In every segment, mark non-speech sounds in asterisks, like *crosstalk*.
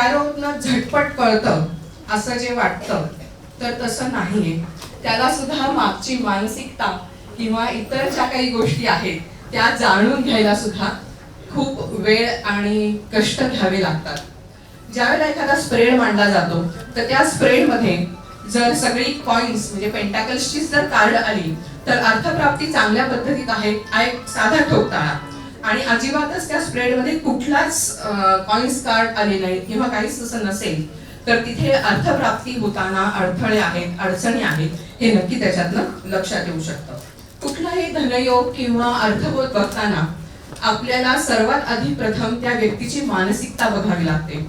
टॅरोतनं झटपट कळतं असं जे वाटतं तर तसं नाहीये. त्याला सुद्धा मागची मानसिकता किंवा इतर ज्या काही गोष्टी आहेत त्या जाणून घ्यायला सुद्धा खूप वेळ आणि कष्ट घ्यावे लागतात. ज्यावेळेला एखादा स्प्रेड मांडला जातो तर त्या स्प्रेडमध्ये जर सगळी कॉइन्स म्हणजे पेंटॅकल्सचीच जर कार्ड आली तर अर्थप्राप्ती चांगल्या पद्धतीत आहे हा एक साधा ठोकताळा. आणि अजिबातच त्या स्प्रेडमध्ये कुठलाच कॉइन्स कार्ड आले नाहीत किंवा काहीच तसं नसेल तर तिथे अर्थप्राप्ती होताना अडथळे आहेत अडचणी आहेत हे नक्की त्याच्यातनं लक्षात येऊ शकतं. कुठलाही धनयोग किंवा अर्थबोध बघताना आपल्याला सर्वात आधी प्रथम त्या व्यक्तीची मानसिकता बघावी लागते.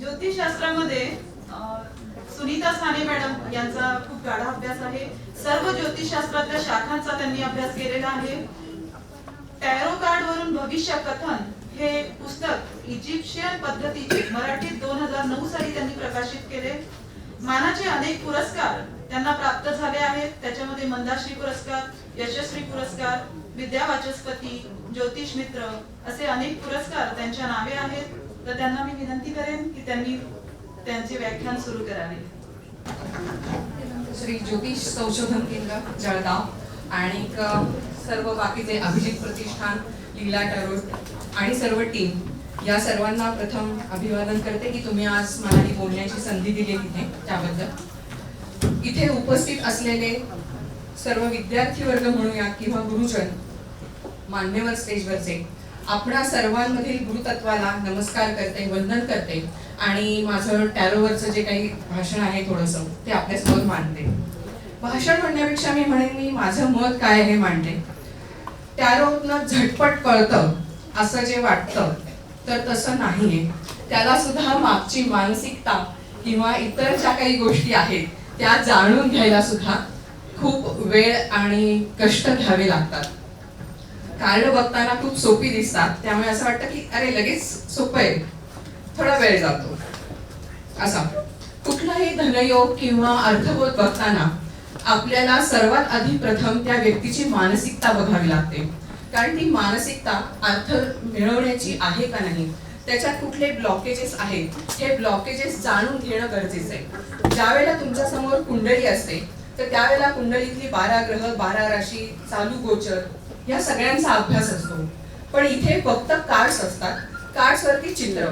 ज्योतिषशास्त्रामध्ये सुनीता साने मॅडम यांचा खूप गाढा अभ्यास आहे. सर्व ज्योतिषशास्त्रातल्या शाखांचा त्यांनी अभ्यास केलेला आहे. टॅरो कार्ड वरून भविष्य कथन हे पुस्तक इजिप्शियन पद्धतीचे मराठीत दोन हजार नऊ साली त्यांनी प्रकाशित केले. मानाचे अनेक पुरस्कार त्यांना प्राप्त झाले आहेत. त्याच्यामध्ये मंदाश्री पुरस्कार यशस्वी पुरस्कार विद्या वाचस्पती ज्योतिष मित्र असे अनेक पुरस्कार त्यांच्या नावे आहेत. तर त्यांना मी विनंती करेन की त्यांनी त्यांचे व्याख्यान सुरू करावे. श्री ज्योतिष संशोधन केंद्र जळगाव आणि सर्व बाकीचे अभिजित प्रतिष्ठान लीला टरोट आणि सर्व टीम या सर्वांना प्रथम अभिवादन करते की तुम्ही आज मला ही बोलण्याची संधी दिली तिथे त्याबद्दल. इथे उपस्थित असलेले सर्व विद्यार्थी वर्ग म्हणूया किंवा गुरुजन मान्यवर स्टेजवरचे आपणा सर्वांमधील गुरुतत्वाला नमस्कार करते वंदन करते आणि माझं टॅरोवरचं जे काही भाषण आहे थोडंसं ते आपल्यासमोर मांडते. भाषण म्हणण्यापेक्षा मी म्हणेन मी माझं मत काय हे मांडते. टॅरोतनं झटपट कळतं असं जे वाटतं तर तसं नाहीये. त्याला सुद्धा मागची मानसिकता किंवा इतर ज्या काही गोष्टी आहेत त्या जाणून घ्यायला सुद्धा खूप वेळ आणि कष्ट घ्यावे लागतात. कार्ड बघताना खूप सोपी दिसतात. त्यामुळे असं वाटतं की अरे लगेच सोपं आहे. थोडा वेळ जातो. असा. कुठलाही धनयोग किंवा अर्थबोध बघताना आपल्याला सर्वात आधी प्रथम त्या व्यक्तीची मानसिकता बघावी लागते. कारण ती मानसिकता अर्थ मिळवण्याची आहे का नाही? त्याच्यात कुठले ब्लॉकेजेस आहेत? हे ब्लॉकेजेस जाणून घेणं गरजेचं आहे. ज्यावेळेला तुमच्यासमोर कुंडली असते तर त्यावेळेला कुंडलीतली बारा ग्रह बारा राशी चालू गोचर या सगळ्यांचा अभ्यास असतो. पण इथे फक्त कार्ड्स असतात. कार्ड्स वरती चित्र.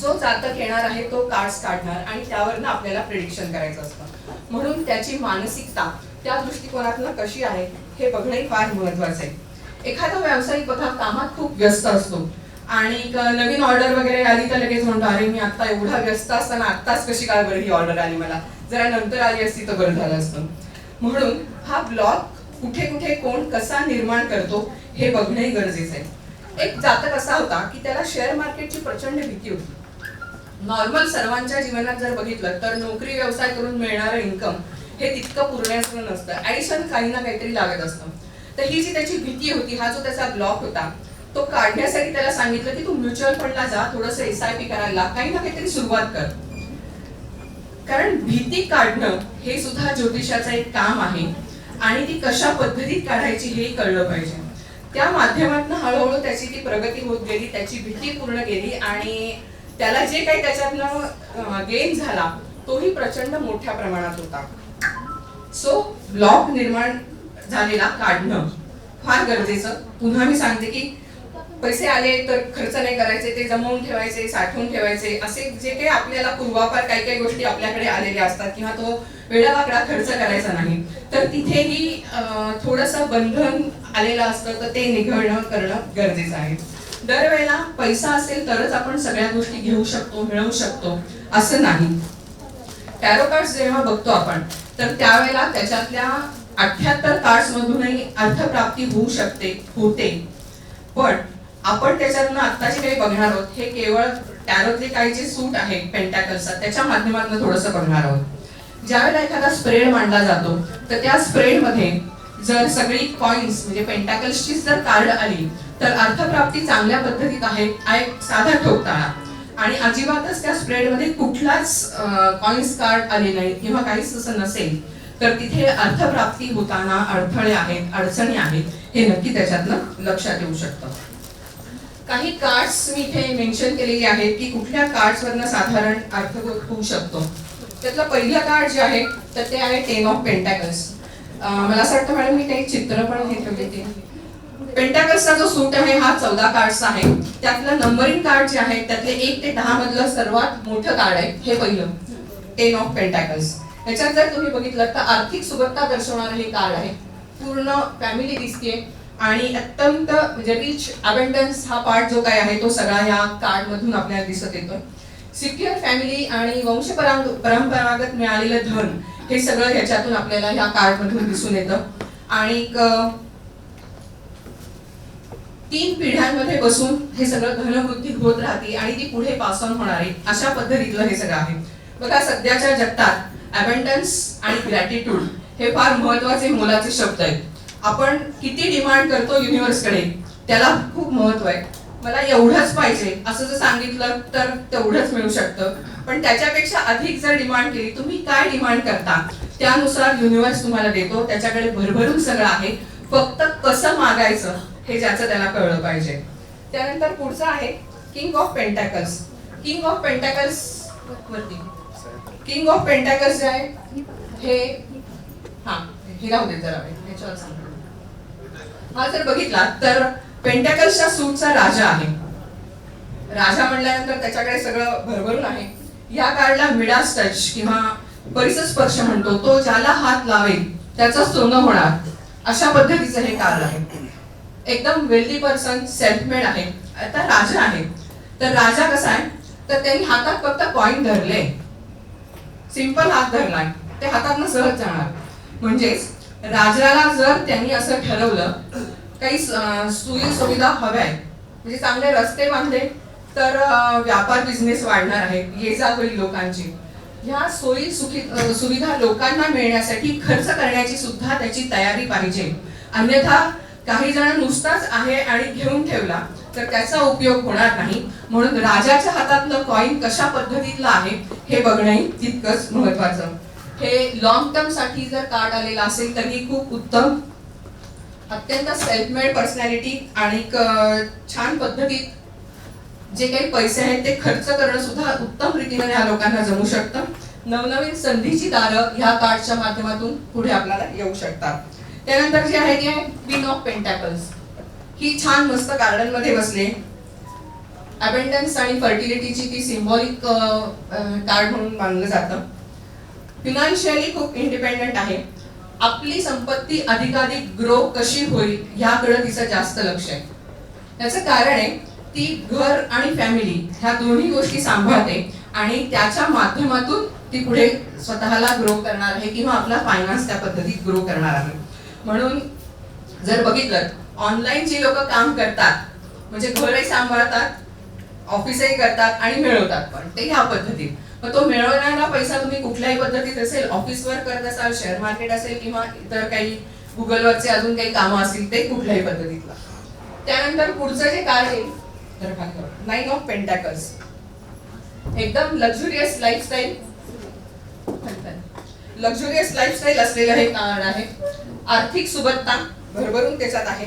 जो जातक येणार आहे तो कार्ड्स काढणार आणि त्यावरनं आपल्याला प्रिडिक्शन करायचं असतं. म्हणून त्याची मानसिकता त्या दृष्टिकोनातनं कशी आहे हे बघणंही फार महत्वाचं आहे. एखादा व्यावसायिक बघा कामात खूप व्यस्त असतो. आणि नवीन ऑर्डर वगैरे आली तर लगेच म्हणतो अरे मी आता एवढा व्यस्त असताना आत्ताच कशी काय बरं ही ऑर्डर आली मला? जरा नंतर आली असती तर बरं झालं असतं. म्हणून हा ब्लॉग कुठे कुठे कोण कसा निर्माण करतो हे बघणंही गरजेचं आहे. एक जातक असा होता की त्याला शेअर मार्केटची प्रचंड भीती होती. नॉर्मल सर्वांच्या जीवनात जर बघितलं तर नोकरी व्यवसाय करून मिळणारं इन्कम हे तितकं पुरण्याचं नसतं. ऍडिशन काही ना काहीतरी लागत असतं. तर ही जी त्याची भीती होती हा जो त्याचा ब्लॉक होता तो काढण्यासाठी त्याला सांगितलं की तू म्युच्युअल फंडला जा थोडस एस आय पी करायला काही ना काहीतरी सुरुवात कर. कारण भीती काढणं हे सुद्धा ज्योतिषाचं एक काम आहे. आणि ती कशा पद्धतीत काढायची हे कळलं पाहिजे. त्या माध्यमातून हळूहळू त्याची ती प्रगती होत गेली त्याची भीती पूर्ण गेली आणि त्याला जे काही त्याच्यातनं गेन झाला तोही प्रचंड मोठ्या प्रमाणात होता. सो ब्लॉक निर्माण झालेला काढणं फार गरजेचं. पुन्हा मी सांगते की पैसे आले तर खर्च नाही करायचे ते जमवून ठेवायचे साठवून ठेवायचे असे जे काही आपल्याला पूर्वापार काही काही गोष्टी आपल्याकडे आलेल्या असतात किंवा तो वेळावाकडा खर्च करायचा नाही. तर तिथेही थोडस बंधन आलेलं असतं तर ते निघणं करणं गरजेचं आहे. दरवेळेला पैसा असेल तरच आपण सगळ्या गोष्टी घेऊ शकतो मिळवू शकतो असं नाही. टॅरो कार्ड्स जेव्हा बघतो आपण तर त्यावेळेला त्याच्यातल्या अठ्याहत्तर कार्ड्स मधूनही अर्थप्राप्ती होऊ शकते होते. पण आपण त्याच्यातनं आता जे काही बघणार आहोत. हे केवळ टॅरोतले काही जे सूट आहे पेंटॅकल्सचा त्याच्या माध्यमातून थोडंसं बघणार आहोत. ज्यावेळेला एखादा स्प्रेड मांडला जातो तर त्या स्प्रेडमध्ये जर सगळी कॉइन्स म्हणजे पेंटॅकल्सची जर कार्ड आली तर अर्थप्राप्ती चांगल्या पद्धतीत आहे हा एक साधा ठोकताळा आणि अजिबातच त्या स्प्रेडमध्ये कुठलाच कॉइन्स कार्ड आले नाहीत किंवा काहीच तसं नसेल तर तिथे अर्थप्राप्ती होताना अडथळे आहेत अडचणी आहेत हे नक्की त्याच्यातनं लक्षात येऊ शकतं. काही कार्ड्स मी इथे मेन्शन केलेली आहेत की कुठल्या कार्ड्स वरनं साधारण अर्थ होऊ शकतो. त्यातलं पहिलं कार्ड जे आहे तर ते आहे टेन ऑफ पेंटॅकल्स मला असं वाटतं मॅडम मी काही चित्र पण हे ठेवले ते. पेंटॅकल्सचा जो सूट आहे हा चौदा कार्ड्स आहे. त्यातलं नंबरिंग कार्ड जे आहे त्यातले एक ते दहा मधलं सर्वात मोठं कार्ड आहे. हे पहिलं. टेन ऑफ पेंटॅकल्स याच्यात जर तुम्ही बघितलं तर आर्थिक सुबत्ता दर्शवणारं हे कार्ड आहे. पूर्ण फॅमिली दिसते आणि अत्यंत म्हणजे रिच अबेंडन्स हा पार्ट जो काय आहे तो सगळा या कार्ड मधून आपल्याला दिसत येतो सिक्युअर फॅमिली आणि वंश परंपरागत मिळालेलं धन हे सगळं ह्याच्यातून आपल्याला ह्या कार्ड मधून दिसून येतं. आणि तीन पिढ्यांमध्ये बसून हे सगळं धनवृद्धी होत राहते आणि ती पुढे पास ऑन होणार आहे. अशा पद्धतीतलं हे सगळं आहे. बघा सध्याच्या जगतात अबेंडन्स आणि ग्रॅटिट्यूड हे फार महत्त्वाचे मोलाचे शब्द आहेत. आपण किती डिमांड करतो युनिव्हर्सकडे त्याला खूप महत्त्व आहे. मला एवढंच पाहिजे असं जर सांगितलं तर तेवढंच मिळू शकतं. पण त्याच्यापेक्षा अधिक जर डिमांड केली तुम्ही काय डिमांड करता? त्यानुसार युनिव्हर्स तुम्हाला देतो. त्याच्याकडे भरभरून सगळं आहे. फक्त कसं मागायचं हे ज्याचं त्याला कळलं पाहिजे. त्यानंतर पुढचं आहे king of pentacles king of pentacles वरती. किंग ऑफ पेंटॅकल्स जे आहे हे हा हे राहू दे जरा याच्यावर सांग हा जर बघितला तर पेंटॅकल्सच्या सूटचा राजा आहे. राजा म्हणल्यानंतर त्याच्याकडे सगळं भरभरून आहे. या कार्डला मिडास टच किंवा परिसर स्पर्श म्हणतो तो ज्याला हात लावेल त्याचं सोनं होणार. अशा पद्धतीचं हे कार्ड आहे. एकदम वेल्दी पर्सन सेल्फ मेड आहे. आता राजा आहे. तर राजा कसा आहे? तर त्यांनी हातात फक्त कॉईन धरले. सिंपल हात धरलाय. ते हातातनं सहज जाणार. म्हणजेच राजाला जर त्यांनी असं ठरवलं काही सोयी सुविधा हव्या आहेत म्हणजे चांगले रस्ते बांधले तर व्यापार बिझनेस वाढणार आहे ये जा होईल लोकांची. ह्या सोयी सुखी सुविधा लोकांना मिळण्यासाठी खर्च करण्याची सुद्धा त्याची तयारी पाहिजे. अन्यथा काही जण नुसताच आहे आणि घेऊन ठेवला तर त्याचा उपयोग होणार नाही. म्हणून राजाच्या हातातलं कॉईन कशा पद्धतीतलं आहे हे बघणंही तितकंच महत्वाचं. हे लॉंग टर्मसाठी जर कार्ड आलेलं असेल तर ही खूप उत्तम अत्यंत सेल्फ मेड पर्सनॅलिटी आणि छान पद्धतीत जे काही पैसे आहेत ते खर्च करणं सुद्धा उत्तम रीतीने या लोकांना जमू शकतं. नवनवीन संधीची दारं ह्या कार्डच्या माध्यमातून पुढे आपल्याला येऊ शकतात. त्यानंतर जे आहे ते क्वीन ऑफ पेंटॅकल्स ही छान मस्त गार्डनमध्ये बसले. अबेंडन्स आणि फर्टिलिटीची ती सिम्बॉलिक कार्ड म्हणून मानलं जातं. फिनान्शियली खूप इंडिपेंडंट आहे. आपली संपत्ती अधिकाधिक ग्रो कशी होईल ह्याकडे तिचं जास्त लक्ष आहे. त्याचं कारण आहे ती घर आणि फॅमिली ह्या दोन्ही गोष्टी सांभाळते आणि त्याच्या माध्यमातून ती पुढे स्वतःला ग्रो करणार आहे किंवा आपला फायनान्स त्या पद्धतीत ग्रो करणार आहे. म्हणून जर बघितलं ऑनलाईन जी लोक काम करतात म्हणजे घरही सांभाळतात ऑफिसही करतात आणि मिळवतात पण ते ह्या पद्धतीत. मग तो मिळवणारा पैसा तुम्ही कुठल्याही पद्धतीत असेल ऑफिसवर करत असाल शेअर मार्केट असेल किंवा इतर काही गुगलवरचे अजून काही कामं असतील ते कुठल्याही पद्धतीतला. त्यानंतर पुढचं जे काय आहे नाईन ऑफ पेंटॅकल्स एकदम लक्झुरियस लाईफस्टाईल लक्झुरियस लाईफस्टाईल असलेलं हे कारण आहे. आर्थिक सुबत्ता भरभरून त्याच्यात आहे.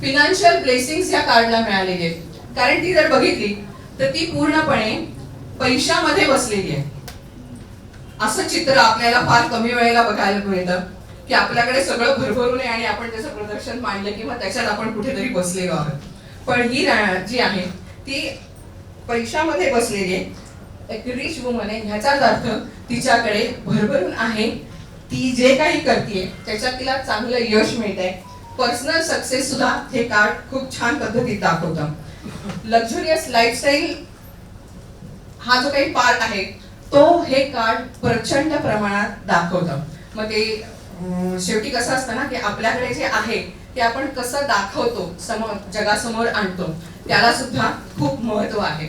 फिनान्शियल ब्लेसिंग या कार्डला मिळालेली आहे कारण ती जर बघितली तर ती पूर्णपणे पैशामध्ये बसलेली आहे. असं चित्र आपल्याला फार कमी वेळेला बघायला मिळतं की आपल्याकडे सगळं भरभरून आहे आणि आपण त्याचं प्रदर्शन मांडलं किंवा त्याच्यात आपण कुठेतरी बसलेलो आहोत. पण ही जी आहे ती पैशामध्ये बसलेली आहे. एक रिच वुमन आहे ह्याचाच अर्थ तिच्याकडे भरभरून आहे ती जे काही करते त्याच्यात तिला चांगलं यश मिळत आहे पर्सनल सक्सेस सुद्धा हे कार्ड खूप छान पद्धतीत दाखवतं. लक्झुरियस लाईफस्टाईल हा जो काही पार्ट आहे तो हे कार्ड प्रचंड प्रमाणात दाखवतं. मग ते शेवटी कसं असतं ना की आपल्याकडे जे आहे ते आपण कसं दाखवतो समोर जगासमोर आणतो त्याला सुद्धा खूप महत्त्व आहे.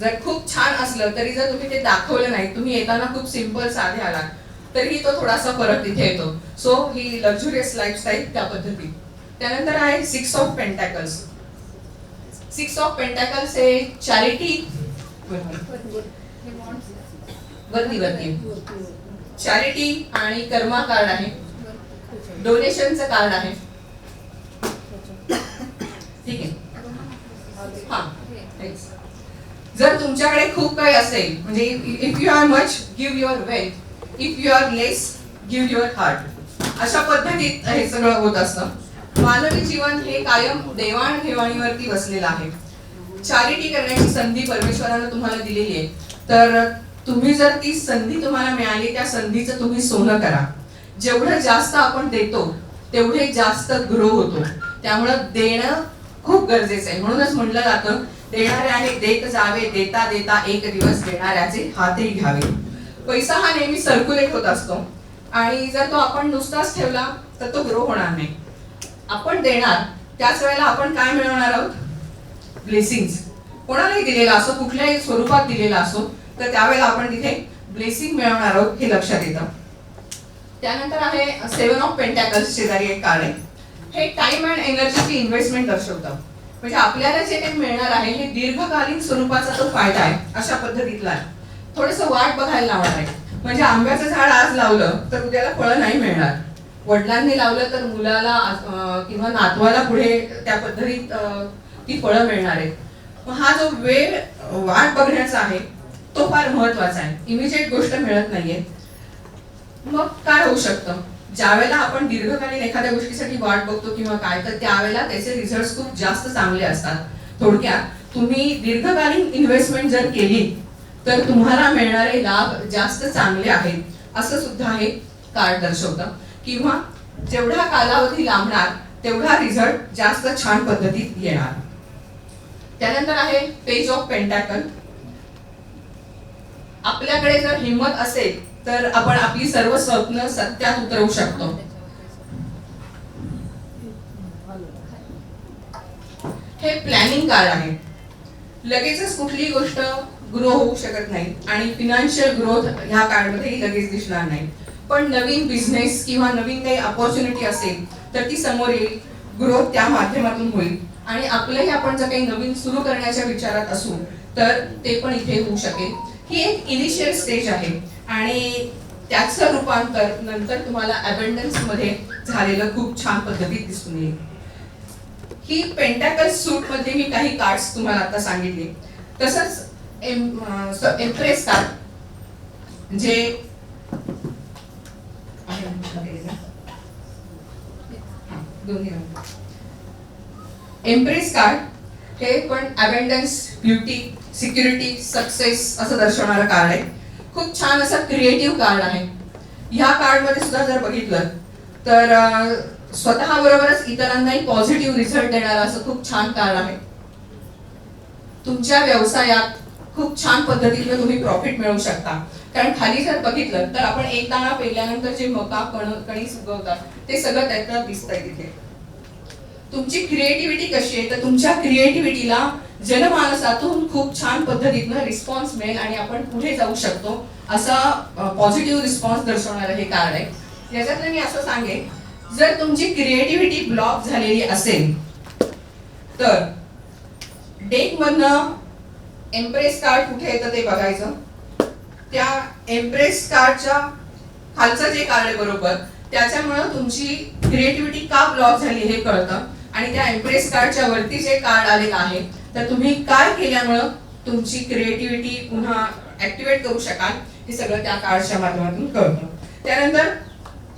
जर खूप छान असलं तरी जर तुम्ही ते दाखवलं नाही तुम्ही येताना खूप सिंपल साधे आलात तरीही तो थोडासा फरक तिथे येतो. सो ही लक्झुरियस लाईफस्टाईल त्या पद्धतीत त्यानंतर आहे six of pentacles six of pentacles हे चॅरिटी वरती वरती चॅरिटी आणि कर्मा कार्ड आहे. डोनेशनचं कार्ड आहे. ठीक आहे. हा जर तुमच्याकडे खूप काही असेल म्हणजे if you are much give your wealth if you are less give your heart अशा पद्धतीत हे सगळं होत असतं. मानवी जीवन हे कायम देवाणघेवाणीवरती बसलेलं आहे. चॅरिटी करण्याची संधी परमेश्वरानं तुम्हाला दिलेली आहे. तर तुम्ही जर ती संधी तुम्हाला मिळाली त्या संधीचं तुम्ही सोनं करा. जेवढं जास्त आपण देतो तेवढे जास्त ग्रो होतो. त्यामुळं देणं खूप गरजेचं आहे. म्हणूनच म्हटलं जातं देणाऱ्याने देत जावे देता देता एक दिवस देणाऱ्याचे हातही घ्यावे. पैसा हा नेहमी सर्क्युलेट होत असतो. आणि जर तो आपण नुसताच ठेवला तर तो ग्रो होणार नाही. आपण देणार त्याच वेळेला आपण काय मिळवणार आहोत? ब्लेसिंग कोणालाही दिलेला असो कुठल्याही स्वरूपात दिलेला असो तर त्यावेळेला आपण तिथे ब्लेसिंग मिळवणार आहोत हे लक्षात येतं. त्यानंतर आहे सेवन ऑफ पेंटॅकल्स शेजारी एक कार्ड आहे. हे टाइम अँड एनर्जीची इन्व्हेस्टमेंट दर्शवतं. म्हणजे आपल्याला जे काही मिळणार आहे हे दीर्घकालीन स्वरूपाचा तो फायदा आहे अशा पद्धतीतला आहे. थोडस वाट बघायला लावणार आहे. म्हणजे आंब्याचं झाड आज लावलं तर उद्याला फळं नाही मिळणार. वडिलांनी लावलं तर मुलाला किंवा नातवाला पुढे त्या पद्धतीत ती फळं मिळणार आहेत. मग हा जो वेळ वाट बघण्याचा आहे तो फार महत्त्वाचा आहे. इमिजिएट गोष्ट मिळत नाहीये. मग काय होऊ शकतं? ज्यावेळेला आपण दीर्घकालीन एखाद्या गोष्टीसाठी वाट बघतो किंवा काय तर त्यावेळेला त्याचे रिझल्ट खूप जास्त चांगले असतात. थोडक्यात तुम्ही दीर्घकालीन इन्व्हेस्टमेंट जर केली तर तुम्हाला मिळणारे लाभ जास्त चांगले आहेत. असं सुद्धा हे कार्ड दर्शवतं. किंवा जेवढा कालावधी लांबणार तेवढा रिझल्ट जास्त छान पद्धतीत येणार. त्यानंतर आहे पेज ऑफ पेंटॅकल आपल्याकडे जर हिंमत असेल तर आपण आपली सर्व स्वप्न सत्यात उतरवू शकतो. हे प्लॅनिंग कार्ड आहे. लगेचच कुठली गोष्ट ग्रो होऊ शकत नाही आणि फिनान्शियल ग्रोथ ह्या कार्डमध्येही लगेच दिसणार नाही. पण नवीन बिझनेस किंवा नवीन काही अपॉर्च्युनिटी असेल तर ती समोर येईल. ग्रोथ त्या माध्यमातून होईल. आणि आपलंही आपण जर काही नवीन सुरू करण्याच्या विचारात असू तर ते पण इथे होऊ शकेल. ही एक इनिशियल स्टेज आहे. आणि त्याचं रूपांतर नंतर तुम्हाला अबंडन्समध्ये झालेलं खूप छान पद्धतीत दिसून येईल. ही पेंटाकल सूटमध्ये मी काही कार्ड्स तुम्हाला आता सांगितले. तसंच एम्प्रेस कार्ड जे दोन्ही एम्प्रेस कार्ड हे पण अबेंडन्स ब्युटी सिक्युरिटी सक्सेस असं दर्शवणारं कार्ड आहे. खूप छान असं क्रिएटिव्ह कार्ड आहे. ह्या कार्डमध्ये सुद्धा जर बघितलं तर स्वतःबरोबरच इतरांनाही पॉझिटिव्ह रिझल्ट देणारं असं खूप छान कार्ड आहे. तुमच्या व्यवसायात खूप छान पद्धतीने तुम्ही प्रॉफिट मिळवू शकता. कारण खाली जर बघितलं तर आपण एक दाणा पेरल्यानंतर जे मका कण कणीस उगवतात ते सगळं त्यातनं दिसतंय तिथे. तुमची क्रिएटिव्हिटी कशी आहे? तर तुमच्या क्रिएटिव्हिटीला जनमानसातून खूप छान पद्धतीनं रिस्पॉन्स मिळेल आणि आपण पुढे जाऊ शकतो असा पॉझिटिव्ह रिस्पॉन्स दर्शवणारं हे कारण आहे. याच्यातलं मी असं सांगेन जर तुमची क्रिएटिव्हिटी ब्लॉक झालेली असेल तर डेकमधनं एम्प्रेस कार्ड कुठे येतं ते बघायचं. त्या एम्प्रेस कार्डच्या खालचं जे कार्ड आहे बरोबर त्याच्यामुळं तुमची क्रिएटिव्हिटी का ब्लॉक झाली हे कळतं. आणि त्या एम्प्रेस कार्डच्या वरती जे कार्ड आले आहे तर तुम्ही काय केल्यामुळं तुमची क्रिएटिव्हिटी पुन्हा ऍक्टिवेट करू शकाल? हे सगळं त्या कार्डच्या माध्यमातून कळतं. त्यानंतर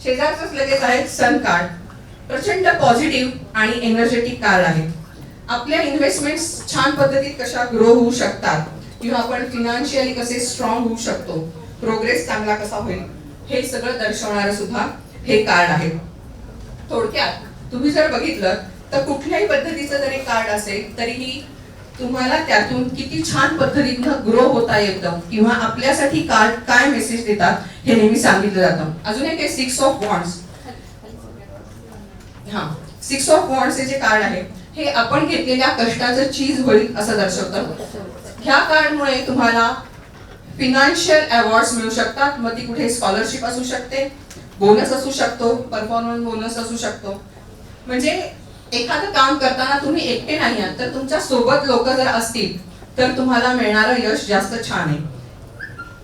शेजारच लगेच आहे सन कार्ड प्रचंड पॉझिटिव्ह आणि एनर्जेटिक कार्ड आहे. आपल्या इन्व्हेस्टमेंट छान पद्धतीत कशा ग्रो होऊ शकतात? किंवा आपण फिनान्शियली कसे स्ट्रॉंग होऊ शकतो? प्रोग्रेस चांगला कसा होईल? हे सगळं दर्शवणारं सुद्धा हे कार्ड आहे. थोडक्यात तुम्ही जर बघितलं तर कुठल्याही पद्धतीचं जरी कार्ड असेल तरीही तुम्हाला त्यातून किती छान पद्धतीनं ग्रो होता येतं किंवा आपल्यासाठी कार्ड काय मेसेज देतात हे नेहमी सांगितलं जातं. अजून एक सिक्स ऑफ वॉन्ड्स हा सिक्स ऑफ बॉन्ड्स हे जे कार्ड आहे हे आपण घेतलेल्या कष्टाचं चीज होईल असं दर्शवतं. ह्या कार्डमुळे तुम्हाला फिनान्शियल अवॉर्ड्स मिळू शकतात. मग ती कुठे स्कॉलरशिप असू शकते बोनस असू शकतो परफॉर्मन्स बोनस असू शकतो. म्हणजे एखादं काम करताना तुम्ही एकटे नाही आहात तर तुमच्यासोबत लोक जर असतील तर तुम्हाला मिळणारं यश जास्त छान आहे.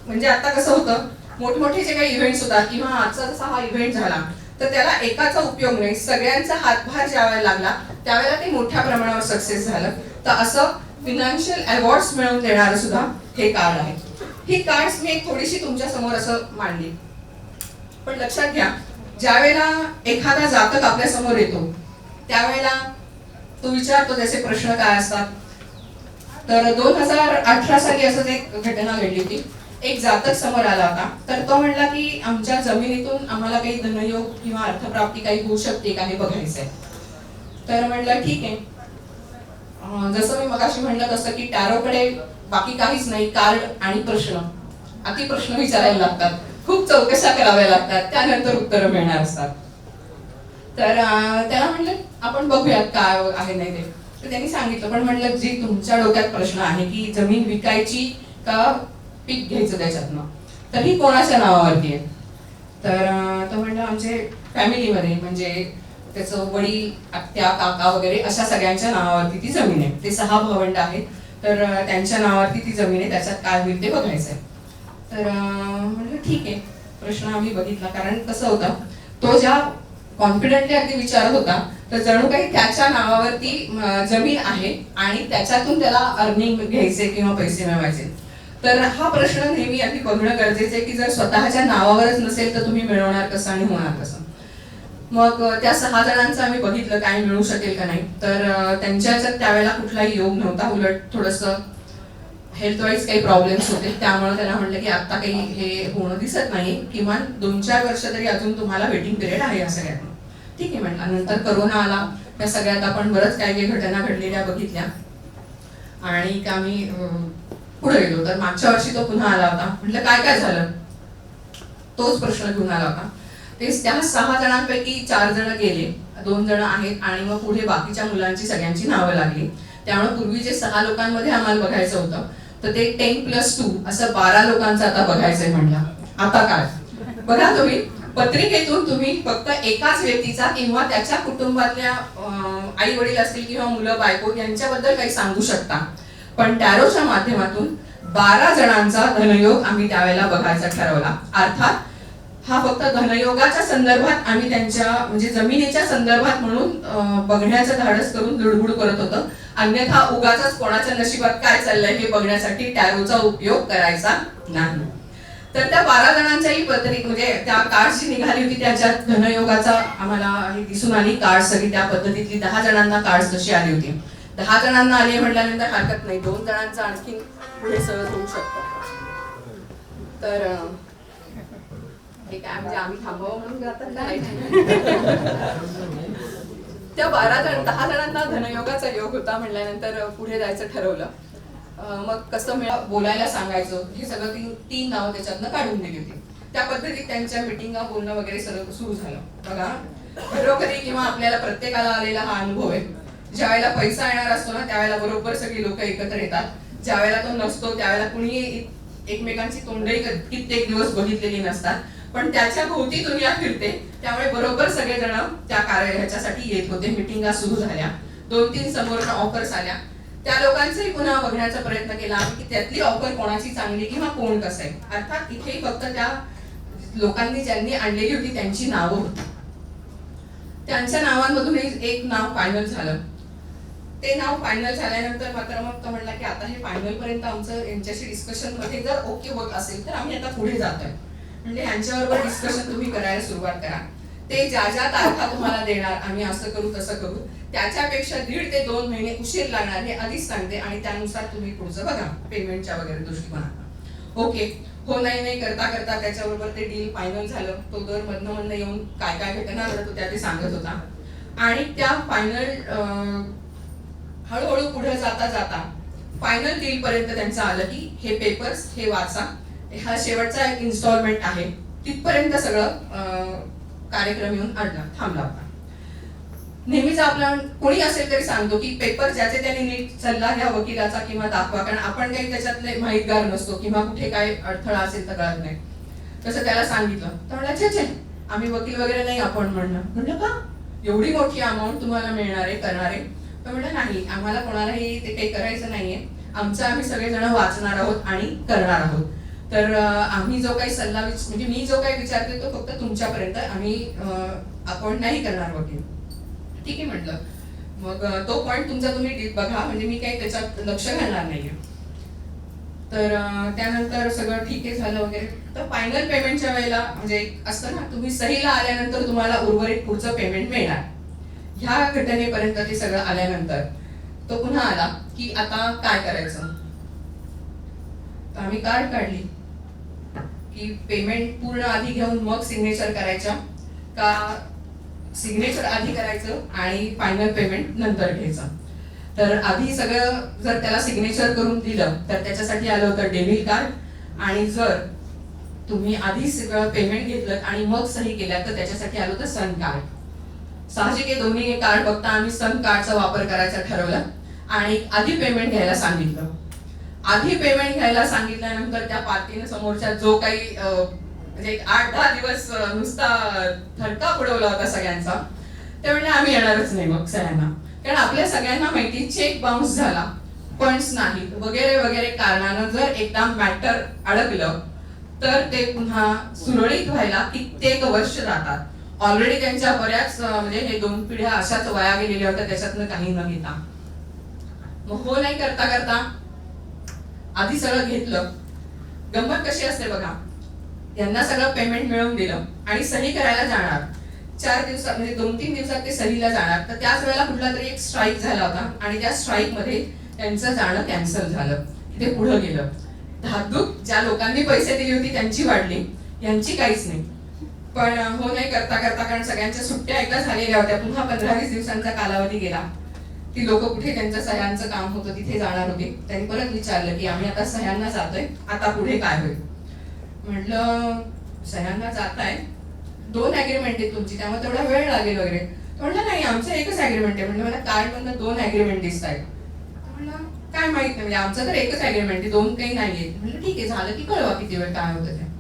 म्हणजे आता कसं होतं मोठमोठे जे काही इव्हेंट्स होतात किंवा आजचा जसा हा इव्हेंट झाला तर त्याला एकाचा उपयोग नाही सगळ्यांचा हातभार ज्यावेळेला लागला त्यावेळेला ते मोठ्या प्रमाणावर सक्सेस झालं. तर असं फिनान्शियल अवॉर्ड्स मिळवून देणारं सुद्धा हे कार्ड आहे. ही कार्ड्स मी एक थोडीशी तुमच्यासमोर असं मांडली. पण लक्षात घ्या ज्यावेळेला एखादा जातक आपल्यासमोर येतो त्यावेळेला तो विचारतो त्याचे प्रश्न काय असतात? तर दोन हजार अठरा साली असंच एक घटना घडली होती. एक जातक समोर आला होता. तर तो म्हणला की आमच्या जमिनीतून आम्हाला काही धनयोग किंवा अर्थप्राप्ती काही होऊ शकते का हे बघायचंय. तर म्हणलं ठीक आहे. जसं मी मगाशी म्हणलं तसं की टॅरोकडे बाकी काहीच नाही कार्ड आणि प्रश्न. अति प्रश्न विचारायला लागतात. खूप चौकशा कराव्या लागतात. त्यानंतर उत्तरं मिळणार असतात. तर त्याला म्हणलं आपण बघूयात काय आहे नाही ते. तर त्यांनी सांगितलं पण म्हणलं जी तुमच्या डोक्यात प्रश्न आहे की जमीन विकायची का पीक घ्यायचं त्याच्यातनं? तर ही कोणाच्या नावावरती आहे? तर तो म्हणलं आमचे फॅमिलीमध्ये म्हणजे त्याचं वडील आत्या काका वगैरे अशा सगळ्यांच्या नावावरती ती जमीन आहे. ते सहा भावंड आहेत. तर त्यांच्या नावावरती ती जमीन आहे. त्याच्यात काय होईल ते बघायचं आहे. तर म्हणलं ठीक आहे. प्रश्न आम्ही बघितला. कारण कसं होतं तो ज्या कॉन्फिडेंटली अगदी विचारत होता. तर जणू काही त्याच्या नावावरती जमीन आहे आणि त्याच्यातून त्याला अर्निंग घ्यायचे किंवा पैसे मिळवायचे. तर हा प्रश्न नेहमी अगदी बघणं गरजेचं आहे की जर स्वतःच्या नावावरच नसेल तर तुम्ही मिळवणार कसं आणि होणार कसं? मग त्या सहा जणांचं आम्ही बघितलं काय मिळू शकेल का नाही. तर त्यांच्या त्यावेळेला कुठलाही योग नव्हता. उलट थोडंसं हेल्थ वाईज काही प्रॉब्लेम्स होते. त्यामुळे त्याला म्हणलं की आता काही हे होणं दिसत नाही. किमान दोन चार वर्ष तरी अजून तुम्हाला वेटिंग पिरियड आहे या सगळ्यांना ठीक आहे म्हटलं. नंतर करोना आला. त्या सगळ्यात आपण बरंच काही काही घटना घडलेल्या बघितल्या. आणि का आम्ही पुढे गेलो. तर मागच्या वर्षी तो पुन्हा आला होता. म्हटलं काय काय झालं? तोच प्रश्न घेऊन आला होता. ते त्या सहा जणांपैकी चार जण गेले. दोन जण आहेत आणि मग पुढे बाकीच्या मुलांची सगळ्यांची नावं लागली. त्यामुळे पूर्वी जे सहा लोकांमध्ये आम्हाला बघायचं होतं तर ते टेन प्लस टू असं बारा लोकांचं आता बघायचंय म्हणलं. आता काय? बघा तुम्ही. पत्रिकेतून तुम्ही फक्त एकाच व्यक्तीचा किंवा त्याच्या कुटुंबातल्या आई वडील असतील किंवा मुलं बायको यांच्याबद्दल काही सांगू शकता. पण टॅरोच्या माध्यमातून बारा जणांचा धनयोग आम्ही त्यावेळेला बघायचा ठरवला. अर्थात हा फक्त धनयोगाच्या संदर्भात आम्ही त्यांच्या म्हणजे जमिनीच्या संदर्भात म्हणून बघण्याचं धाडस करून दुडबुड करत होतं. अन्यथा उगाच कोणाच्या नशिबात काय चाललंय हे बघण्यासाठी टॅरोचा उपयोग करायचा नाही. तर त्या बारा जणांच्याही पत्रिक म्हणजे त्या कार्ड जी निघाली होती त्याच्यात धनयोगाचा आम्हाला दिसून आली कार्ड सगळी त्या पद्धतीतली दहा जणांना कार्ड जशी आली होती. दहा जणांना आली म्हटल्यानंतर हरकत नाही. दोन जणांचं आणखीन पुढे सहज होऊ शकतं. तर हे काय म्हणजे आम्ही थांबावं म्हणून जातात *laughs* त्या बारा जण दहा जणांना धनयोगाचा योग होता म्हणल्यानंतर पुढे जायचं ठरवलं. मग कसं मिळा बोलायला सांगायचं हे सगळं तीन तीन नावं त्याच्यातनं काढून दिली होती. त्या पद्धतीत त्यांच्या मिटिंगा बोलणं वगैरे सगळं सुरू झालं. बघा खरोखरी किंवा आपल्याला प्रत्येकाला आलेला हा अनुभव आहे. ज्या वेळेला पैसा येणार असतो ना त्यावेळेला बरोबर सगळी लोक एकत्र येतात. ज्या वेळेला तो नसतो त्यावेळेला कुणी एकमेकांची तोंडही कित्येक दिवस बघितलेली नसतात. पण त्याच्या भोवती दुनिया फिरते त्यामुळे बरोबर सगळेजण त्या कार्य ह्याच्यासाठी येत होते. मिटिंगा सुरू झाल्या. दोन तीन समोर ऑफर्स आल्या. त्या लोकांचाही पुन्हा बघण्याचा प्रयत्न केला आम्ही की त्यातली ऑफर कोणाची चांगली किंवा कोण कसं आहे. अर्थात इथेही फक्त त्या लोकांनी ज्यांनी आणलेली होती त्यांची नावं होती. त्यांच्या नावांमधून एक एक नाव फायनल झालं. ते नाव फायनल झाल्यानंतर मात्र मग तो म्हणला की आता हे फायनल पर्यंत आमचं यांच्याशी डिस्कशनमध्ये जर ओके होत असेल तर आम्ही आता पुढे जातोय. म्हणजे यांच्याबरोबर डिस्कशन तुम्ही करायला सुरुवात करा. ते ज्या ज्या तारखा तुम्हाला देणार आम्ही असं करू तसं करू त्याच्यापेक्षा दीड ते दोन महिने उशीर लागणार हे आधीच सांगते आणि त्यानुसार तुम्ही पुढचं बघा पेमेंटच्या वगैरे दृष्टिकोनात ओके हो नाही नाही करता करता त्याच्याबरोबर ते डील फायनल झालं. तो दर मधनं मधनं येऊन काय काय घटना तो त्या ते सांगत होता. आणि त्या फायनल हळूहळू पुढे जाता जाता फायनल डील पर्यंत त्यांचं आलं की हे पेपर्स हे वाचा. हा शेवटचा एक इन्स्टॉलमेंट आहे. तिथपर्यंत सगळं कार्यक्रम येऊन अडला थांबला होता. नेहमीच आपण कोणी असेल तरी सांगतो की पेपर ज्याचे त्याने नीट सल्ला घ्या वकिलाचा किंवा दाखवा कारण आपण काही त्याच्यातले माहितगार नसतो किंवा कुठे काय अडथळा असेल तर कळत नाही. तसं त्याला सांगितलं. तर म्हणला छे आम्ही वकील वगैरे नाही आपण म्हणणं म्हणलं का? एवढी मोठी अमाऊंट तुम्हाला मिळणार आहे करणार आहे? तर म्हणलं नाही आम्हाला कोणालाही ते काही करायचं नाहीये. आमचं आम्ही सगळेजण वाचणार आहोत आणि करणार आहोत. तर आम्ही जो काही सल्ला विच- म्हणजे मी जो काही विचारते तो फक्त तुमच्यापर्यंत आम्ही अकाउंट नाही करणार वकील. ठीक आहे म्हटलं. मग तो पॉईंट तुमचा तुम्ही बघा म्हणजे मी काही त्याच्यात लक्ष घालणार नाहीये. तर त्यानंतर सगळं ठीक आहे झालं वगैरे. तर फायनल पेमेंटच्या वेळेला म्हणजे असतं ना तुम्ही सहीला आल्यानंतर तुम्हाला उर्वरित पुढचं पेमेंट मिळणार. ह्या घटनेपर्यंत ते सगळं आल्यानंतर तो पुन्हा आला की आता काय करायचं? आम्ही कार्ड काढली. की पेमेंट पूर्ण आधी घेऊन मग सिग्नेचर करायच्या का सिग्नेचर आधी करायचं आणि फायनल पेमेंट नंतर घ्यायचं. तर आधी सगळं जर त्याला सिग्नेचर करून दिलं तर त्याच्यासाठी आलं होतं डेबिट कार्ड आणि जर तुम्ही आधी सगळं पेमेंट घेतलं आणि मग सही केल्या तर त्याच्यासाठी आलं होतं सन कार्ड साहजिक आहे दोन्ही कार्ड बघता आम्ही सन कार्डचा वापर करायचा ठरवलं आणि आधी पेमेंट घ्यायला सांगितलं. आधी पेमेंट घ्यायला सांगितल्यानंतर त्या पार्टीने समोरच्या जो काही म्हणजे एक आठ दहा दिवस नुसता थडका उडवला होता सगळ्यांचा ते म्हणजे आम्ही येणारच नाही मग सगळ्यांना. कारण आपल्या सगळ्यांना माहिती चेक बाउन्स झाला. फंड्स नाही. वगैरे वगैरे कारणानं जर एकदा मॅटर अडकलं तर ते पुन्हा सुरळीत व्हायला कित्येक वर्ष जातात. ऑलरेडी त्यांच्या बऱ्याच म्हणजे हे दोन पिढ्या अशाच वया गेलेल्या होत्या त्याच्यातनं काही न घेता. मग हो नाही करता करता आधी सगळं घेतलं. गंमत कशी असते बघा. यांना सगळं पेमेंट मिळवून दिलं आणि सही करायला जाणार. चार दिवसात म्हणजे दोन तीन दिवसात ते सहीला जाणार. तर त्याच वेळेला कुठला तरी एक स्ट्राईक झाला होता आणि त्या स्ट्राईकमध्ये त्यांचं जाणं कॅन्सल झालं. ते पुढे गेलं. धाकधूक ज्या लोकांनी पैसे दिली होती त्यांची वाढली. यांची काहीच नाही. पण हो नाही करता करता कारण सगळ्यांच्या सुट्ट्या एकदा झालेल्या होत्या. पुन्हा पंधरा वीस दिवसांचा कालावधी गेला. ती लोक कुठे त्यांच्या सह्यांचं काम होतं तिथे जाणार होते. त्यांनी परत विचारलं की आम्ही आता सह्यांना जातोय आता पुढे काय होईल? म्हटलं सह्यांना जाताय. दोन अग्रीमेंट आहेत तुमची त्यामुळे तेवढा वेळ लागेल वगैरे. म्हटलं नाही आमचं एकच अग्रीमेंट आहे. म्हणजे मला कार्ड मधनं दोन अग्रीमेंट दिसत आहेत म्हटलं काय माहीत नाही म्हणजे आमचं तर एकच अग्रीमेंट आहे दोन काही नाहीये म्हटलं ठीक आहे झालं की कळवा किती वेळ काय होतं ते.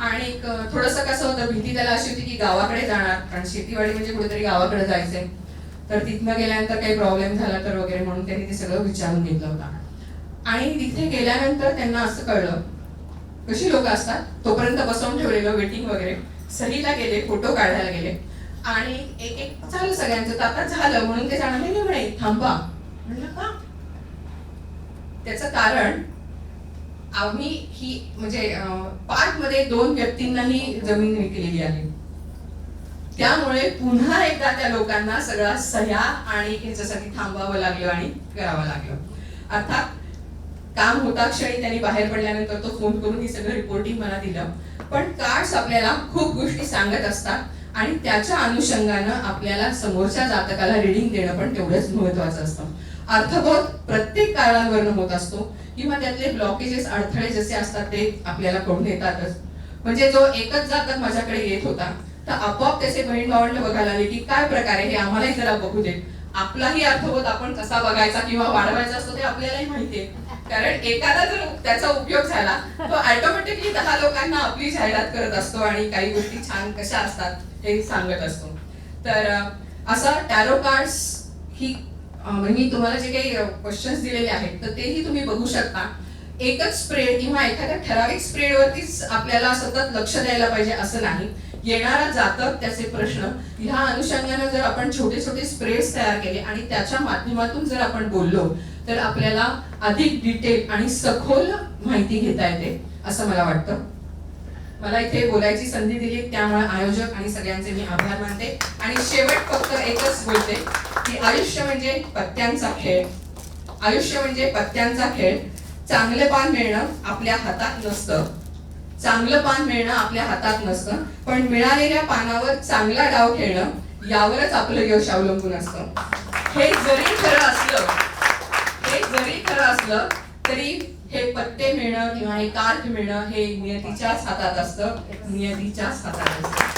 आणि थोडंसं थोडस कसं होतं भीती त्याला अशी होती की गावाकडे जाणार कारण शेतीवाडी म्हणजे कुठेतरी गावाकडे जायचंय. तर तिथनं गेल्यानंतर काही प्रॉब्लेम झाला तर वगैरे म्हणून त्यांनी ते सगळं विचारून घेतलं होतं. आणि तिथे गेल्यानंतर त्यांना असं कळलं कशी लोक असतात? तोपर्यंत बसवून ठेवलेलं वेटिंग वगैरे. सहीला गेले फोटो काढायला गेले. आणि एक एक झालं सगळ्यांचं. तर आता झालं म्हणून ते जाणार नाही म्हणे. थांबा. म्हणलं का? त्याचं कारण आम्ही ही म्हणजे पार्कमध्ये दोन व्यक्तींनाही जमीन विकलेली आहे. त्यामुळे पुन्हा एकदा त्या लोकांना सगळा सह्या आणि ह्याच्यासाठी थांबावं लागलं आणि करावं लागलं. अर्थात काम होता क्षणी त्यांनी बाहेर पडल्यानंतर तो फोन करून हे सगळं रिपोर्टिंग मला दिलं. पण कार्ड्स आपल्याला खूप गोष्टी सांगत असतात आणि त्याच्या अनुषंगानं आपल्याला समोरच्या जातकाला रिडिंग देणं पण तेवढंच महत्वाचं असतं. अर्थबोध प्रत्येक कारणांवरनं होत असतो किंवा त्यातले ब्लॉकेजेस अडथळे जसे असतात ते आपल्याला कळून येतातच. म्हणजे जो एकच जातक माझ्याकडे येत होता तर आपोआप त्याचे बहीण भावंड बघायला आले की काय प्रकारे हे आम्हालाही जरा बघू दे. आपलाही अर्थबोध आपण कसा बघायचा किंवा वाढवायचा असतो ते आपल्यालाही माहितीये कारण एखादा जर त्याचा उपयोग झाला तो ऑटोमॅटिकली दहा लोकांना आपली जाहिरात करत असतो आणि काही गोष्टी छान कशा असतात हे सांगत असतो. तर असा असं टॅरो कार्ड्स ही म्हणजे मी तुम्हाला जे काही क्वेश्चन्स दिलेले आहेत तर तेही तुम्ही बघू शकता. एकच स्प्रेड किंवा एखाद्या ठराविक स्प्रेडवरतीच आपल्याला सतत लक्ष द्यायला पाहिजे असं नाही. येणारा जातक त्याचे प्रश्न. ह्या अनुषंगाने जर आपण छोटे छोटे स्प्रेड्स तयार केले आणि त्याच्या माध्यमातून जर आपण बोललो तर आपल्याला अधिक डिटेल आणि सखोल माहिती घेता येते असं मला वाटतं. मला इथे बोलायची संधी दिली त्यामुळे आयोजक आणि सगळ्यांचे मी आभार मानते. आणि शेवट फक्त एकच बोलते की आयुष्य म्हणजे पत्त्यांचा खेळ. आयुष्य म्हणजे पत्त्यांचा खेळ. चांगले पान मिळणं आपल्या हातात नसतं. चांगलं पान मिळणं आपल्या हातात नसतं पण मिळालेल्या पानावर चांगला डाव खेळणं यावरच आपलं यश अवलंबून असतं. हे जरी खरं असलं हे जरी खरं असलं तरी हे पत्ते मिळणं किंवा हे कार्ड मिळणं हे नियतीच्याच हातात असतं नियतीच्याच हातात असतं.